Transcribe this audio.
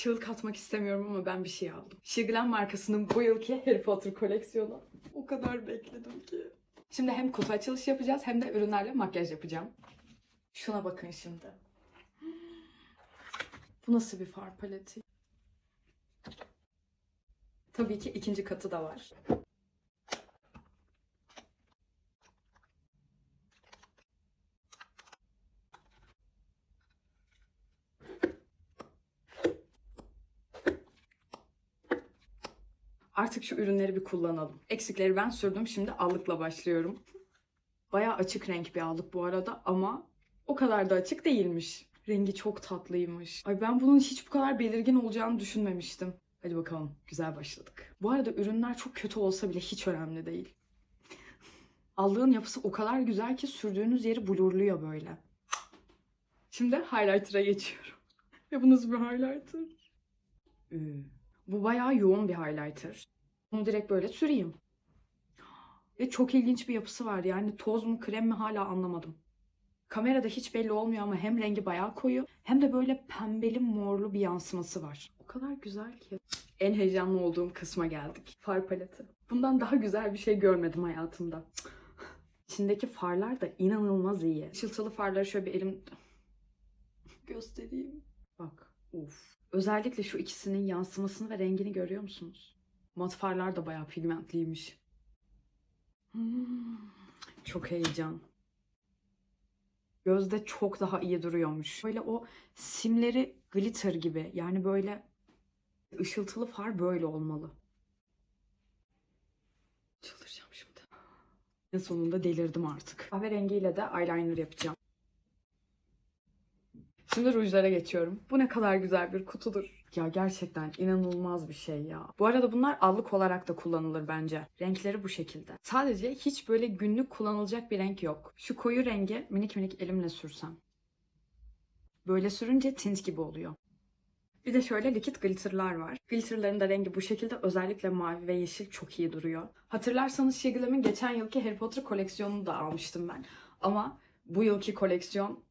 Çığlık atmak istemiyorum ama ben bir şey aldım. Şiglen markasının bu yılki Harry Potter koleksiyonu. O kadar bekledim ki. Şimdi hem kutu açılışı yapacağız hem de ürünlerle makyaj yapacağım. Şuna bakın şimdi. Bu nasıl bir far paleti? Tabii ki ikinci katı da var. Artık şu ürünleri bir kullanalım. Eksikleri ben sürdüm. Şimdi allıkla başlıyorum. Bayağı açık renk bir allık bu arada ama o kadar da açık değilmiş. Rengi çok tatlıymış. Ay ben bunun hiç bu kadar belirgin olacağını düşünmemiştim. Hadi bakalım. Güzel başladık. Bu arada ürünler çok kötü olsa bile hiç önemli değil. Allığın yapısı o kadar güzel ki sürdüğünüz yeri blurluyor böyle. Şimdi highlighter'a geçiyorum. Nasıl bir highlighter? Ü. Bu bayağı yoğun bir highlighter. Bunu direkt böyle süreyim. Ve çok ilginç bir yapısı var. Yani toz mu krem mi hala anlamadım. Kamerada hiç belli olmuyor ama hem rengi bayağı koyu hem de böyle pembeli morlu bir yansıması var. O kadar güzel ki. En heyecanlı olduğum kısma geldik. Far paleti. Bundan daha güzel bir şey görmedim hayatımda. İçindeki farlar da inanılmaz iyi. Işıltılı farları şöyle bir elim göstereyim. Özellikle şu ikisinin yansımasını ve rengini görüyor musunuz? Mat farlar da bayağı pigmentliymiş. Hmm, çok heyecan. Gözde çok daha iyi duruyormuş. Böyle o simleri glitter gibi. Yani böyle ışıltılı far böyle olmalı. Çıldıracağım şimdi. En sonunda delirdim artık. Kahverengiyle de eyeliner yapacağım. Şimdi rujlara geçiyorum. Bu ne kadar güzel bir kutudur. Ya gerçekten inanılmaz bir şey ya. Bu arada bunlar allık olarak da kullanılır bence. Renkleri bu şekilde. Sadece hiç böyle günlük kullanılacak bir renk yok. Şu koyu rengi minik minik elimle sürsem. Böyle sürünce tint gibi oluyor. Bir de şöyle likit glitterlar var. Glitterların da rengi bu şekilde özellikle mavi ve yeşil çok iyi duruyor. Hatırlarsanız Shiglam'in geçen yılki Harry Potter koleksiyonunu da almıştım ben. Ama bu yılki koleksiyon